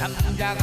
ทั้ำยาก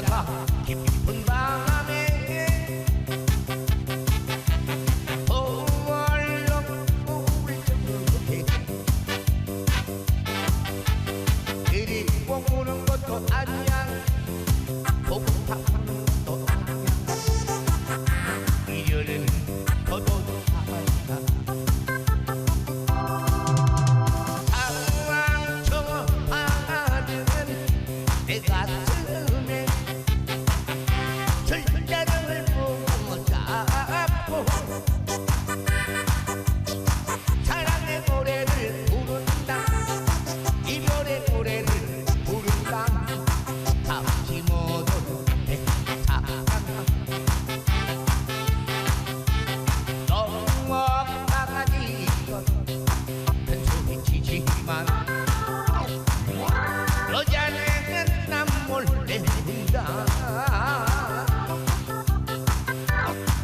남 운다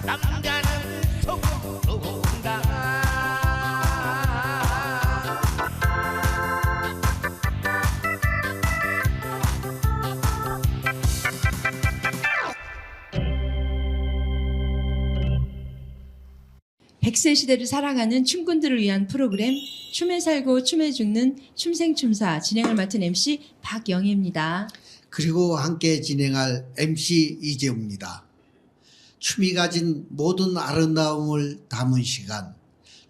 남자는 속으로 운다 백세 시대를 살아가는 춤꾼들을 위한 프로그램 춤에 살고 춤에 죽는 춤생춤사 진행을 맡은 MC 박영희입니다. 그리고 함께 진행할 MC 이재우입니다. 춤이 가진 모든 아름다움을 담은 시간,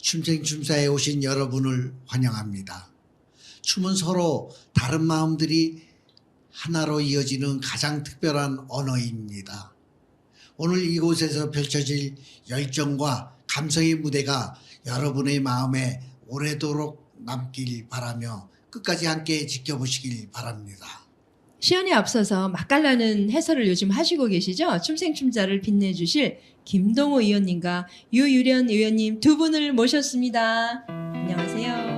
춤생춤사에 오신 여러분을 환영합니다. 춤은 서로 다른 마음들이 하나로 이어지는 가장 특별한 언어입니다. 오늘 이곳에서 펼쳐질 열정과 감성의 무대가 여러분의 마음에 오래도록 남길 바라며 끝까지 함께 지켜보시길 바랍니다. 시연에 앞서서 맛깔나는 해설을 요즘 하시고 계시죠? 춤생춤사를 빛내주실 김동호 의원님과 유유련 의원님 두 분을 모셨습니다. 안녕하세요.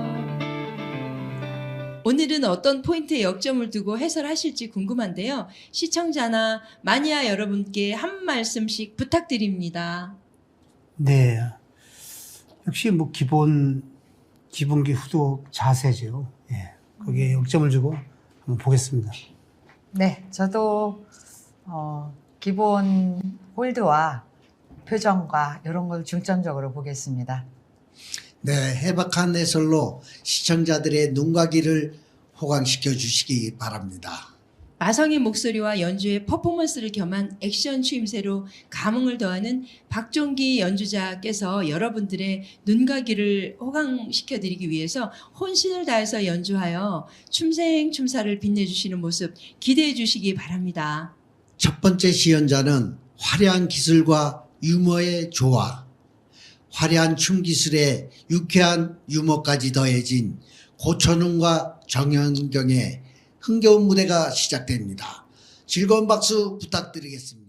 오늘은 어떤 포인트에 역점을 두고 해설하실지 궁금한데요. 시청자나 마니아 여러분께 한 말씀씩 부탁드립니다. 네. 역시 뭐 기본 기본기 후도 자세죠. 예. 거기에 역점을 주고 한번 보겠습니다. 네, 저도 어, 기본 홀드와 표정과 이런 걸 중점적으로 보겠습니다. 네, 해박한 해설로 시청자들의 눈과 귀를 호강시켜 주시기 바랍니다. 마성의 목소리와 연주의 퍼포먼스를 겸한 액션 추임새로 감흥을 더하는 박종기 연주자께서 여러분들의 눈과 귀를 호강시켜 드리기 위해서 혼신을 다해서 연주하여 춤생 춤사를 빛내주시는 모습 기대해 주시기 바랍니다. 첫 번째 시연자는 화려한 기술과 유머의 조화, 화려한 춤 기술에 유쾌한 유머까지 더해진 고천웅과 정현경의 흥겨운 무대가 시작됩니다. 즐거운 박수 부탁드리겠습니다.